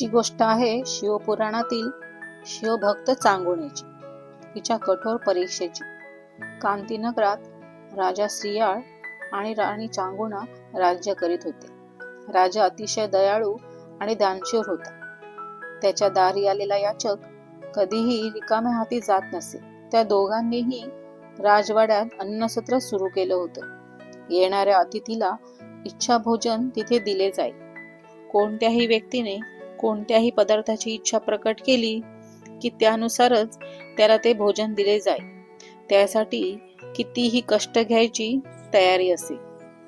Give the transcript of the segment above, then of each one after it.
ची गोष्ट आहे शिवपुराणातील शिवभक्त चांगुणीची तिच्या कठोर परीक्षेची. कांतीनगरात राजा श्रियाळ आणि राणी चांगुणा राज्य करीत होते. राजा अतिशय दयाळू आणि दानशूर होता. त्याच्या दारी आलेला याचक कधीही रिकाम्या हाती जात नसे. त्या दोघांनीही राजवाड्यात अन्नसत्र सुरू केलं होतं. येणाऱ्या अतिथीला इच्छा भोजन तिथे दिले जाईल कोणत्याही व्यक्तीने कोणत्याही पदार्थाची इच्छा प्रकट केली की त्यानुसारच त्याला ते भोजन दिले जाईल. त्यासाठी कितीही कष्ट घ्यायची तयारी असे.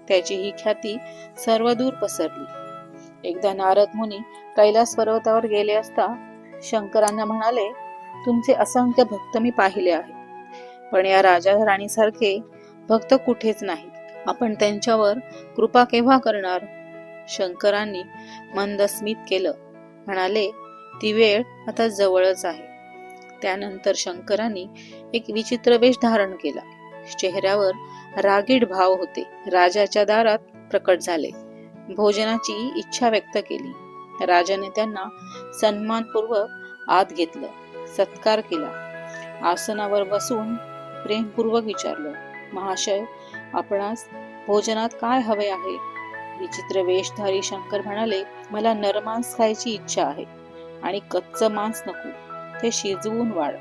त्याची ही ख्याती सर्वदूर पसरली. एकदा नारद मुनी कैलास पर्वतावर गेले असता शंकरांना म्हणाले तुमचे असंख्य भक्त मी पाहिले आहे पण या राजा राणीसारखे भक्त कुठेच नाही आपण त्यांच्यावर कृपा केव्हा करणार? शंकरांनी मंद स्मित केलं. म्हणाले ती वेळ आता जवळच आहे. त्यानंतर शंकरांनी एक विचित्र वेश धारण केला. चेहऱ्यावर रागीड भाव होते. राजाच्या दारात प्रकट झाले. भोजनाची इच्छा व्यक्त केली. राजाने त्यांना सन्मानपूर्वक आत घेतलं. सत्कार केला. आसनावर बसून प्रेमपूर्वक विचारलं महाशय आपणास भोजनात काय हवे आहे? विचित्र वेशधारी शंकर म्हणाले मला नरमांस खायची इच्छा आहे आणि कच्च मांस नको ते शिजवून वाढ.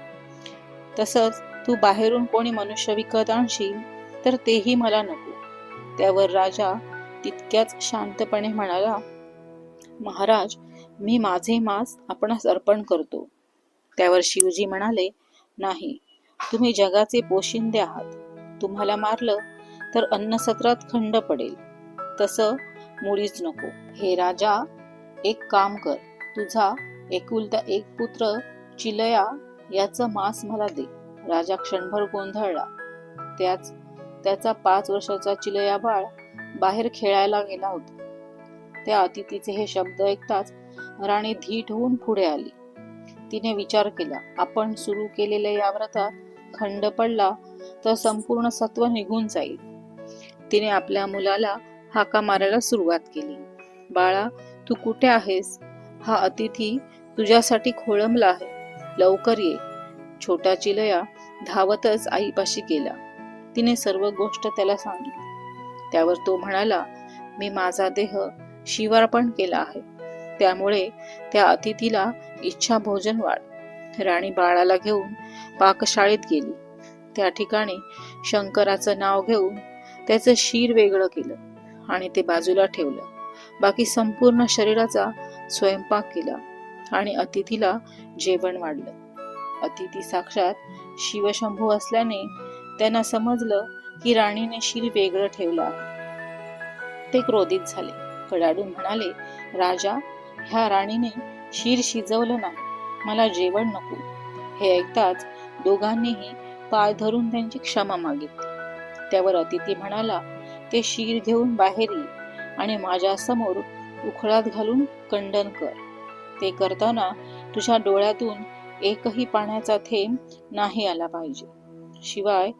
तसंच तू बाहेरून कोणी मनुष्य विकत आणशील तर तेही मला नको. त्यावर राजा तितक्याच शांतपणे म्हणाला महाराज मी माझे मांस आपणास अर्पण करतो. त्यावर शिवजी म्हणाले नाही तुम्ही जगाचे पोशिंदे आहात. तुम्हाला मारलं तर अन्नसत्रात खंड पडेल. तसं मुळीच नको. हे राजा एक काम कर. तुझा एकुलता एक पुत्र चिलया याचं मांस मला दे. राजा क्षणभर गोंधळला. त्याच त्याचा पाच वर्षाचा चिलया बाळ बाहेर खेळायला गेला होता. त्या अतिथीचे हे शब्द ऐकताच राणी धीट होऊन पुढे आली. तिने विचार केला आपण सुरू केलेल्या या व्रतात खंड पडला तर संपूर्ण सत्व निघून जाईल. तिने आपल्या मुलाला हाका मारायला सुरुवात केली. बाळा तू कुठे आहेस? हा अतिथी तुझ्यासाठी खोळंबला आहे. लवकर ये. छोटा चिलया धावतच आईपाशी गेला. तिने सर्व गोष्ट त्याला सांगितली. त्यावर तो म्हणाला मी माझा देह शिवार्पण केला आहे. त्यामुळे त्या अतिथीला इच्छा भोजन वाढ. राणी बाळाला घेऊन पाकशाळेत गेली. त्या ठिकाणी शंकराचं नाव घेऊन त्याचं शिर वेगळं केलं. आणि ते बाजूला ठेवलं. बाकी संपूर्ण शरीराचा स्वयंपाक केला आणि अतिथीला जेवण वाढलं. अतिथी साक्षात शिवशंभू असल्याने त्यांना समजलं की राणीने शील वेगळं ठेवलं आहे. ते क्रोधित झाले. कडाडून म्हणाले राजा ह्या राणीने शीर शिजवलं नाही. मला जेवण नको. हे ऐकताच दोघांनीही पाय धरून त्यांची क्षमा मागितली. त्यावर अतिथी म्हणाला ते शीर घेऊन बाहेर ये आणि माझ्यासमोर उखळात घालून कंडन कर. ते करताना तुझ्या डोळ्यातून एकही पाण्याचा थेंब नाही आला पाहिजे. शिवाय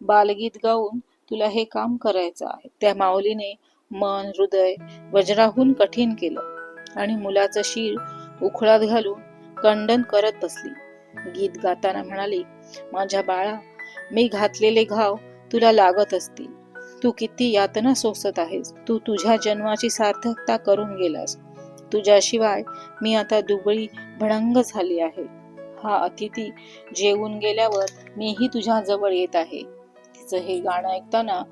बालगीत गाऊन तुला हे काम करायचं आहे. त्या माऊलीने मन हृदय वज्राहून कठीण केलं आणि मुलाचं शीर उखळात घालून कंडन करत बसली. गीत गाताना म्हणाली माझ्या बाळा मी घातलेले घाव तुला लागत असतील. तू किती यातना सोसत आहेस? तू तुझ्या जन्माची सार्थकता करून गेलास. तुझ्याशिवाय मी आता दुबळी भडंग झाली आहे. हा अतिथी जेवून गेल्यावर मीही तुझ्या जवळ येत आहे. तिचं हे गाणं ऐकताना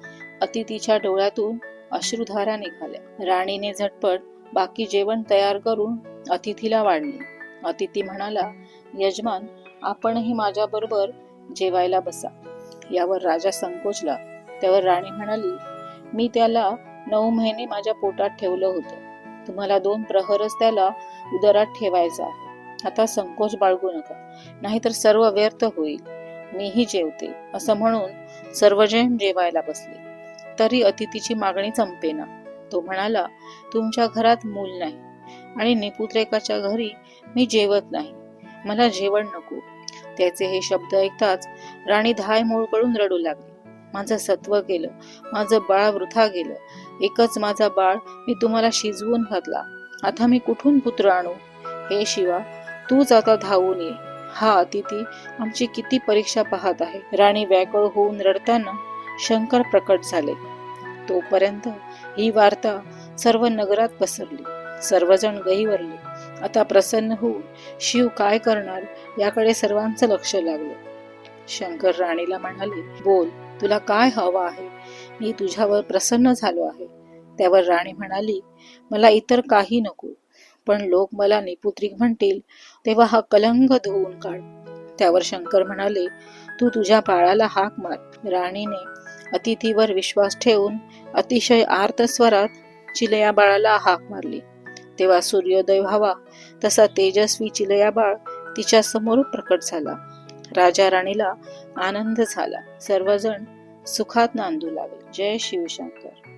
अतिथीच्या डोळ्यातून अश्रुधारा निघाल्या. राणीने झटपट बाकी जेवण तयार करून अतिथीला वाढले. अतिथी म्हणाला यजमान आपणही माझ्या बरोबर जेवायला बसा. यावर राजा संकोचला त्यावर राणी म्हणाली मी त्याला नऊ महिने माझ्या पोटात ठेवलं होतं. तुम्हाला दोन प्रहरच त्याला उदरात ठेवायचा आहे. आता संकोच बाळगू नका. नाहीतर सर्व व्यर्थ होईल. मीही जेवते. असं म्हणून सर्वजण जेवायला बसले. तरी अतिथीची मागणी संपेना. तो म्हणाला तुमच्या घरात मूल नाही आणि निपुत्रेकाच्या घरी मी जेवत नाही. मला जेवण नको. त्याचे हे शब्द ऐकताच राणी धाय मोळकळून रडू लागली. माझं सत्व गेलं माझं बाळ वृथा गेलं. एकच माझा बाळ मी तुम्हाला शिजवून घातला. आता मी कुठून पुत्र आणू? हे शिवा तूच आता धावून ये. हा अतिथी आमची किती परीक्षा पाहत आहे. राणी व्याकुळ होऊन रडताना शंकर प्रकट झाले. तोपर्यंत ही वार्ता सर्व नगरात पसरली. सर्वजण गहीवरले आता प्रसन्न होऊन शिव काय करणार याकडे सर्वांचं लक्ष लागलं. शंकर राणीला म्हणाले बोल तुला काय हवं आहे? मी तुझ्यावर प्रसन्न झालो आहे. त्यावर राणी म्हणाली मला इतर काही नको पण लोक मला निपुत्रिक म्हणतील तेव्हा हा कलंक धुवून काढ. त्यावर शंकर म्हणाले तू तुझ्या बाळाला हाक मार. राणीने अतिथीवर विश्वास ठेवून अतिशय आर्त स्वरात चिलया बाळाला हाक मारली. तेव्हा सूर्योदय व्हावा तसा तेजस्वी चिलया बाळ तिच्या समोर प्रकट झाला. राजा राणीला आनंद झाला. सर्वजण सुखात नांदू लागले. जय शिवशंकर.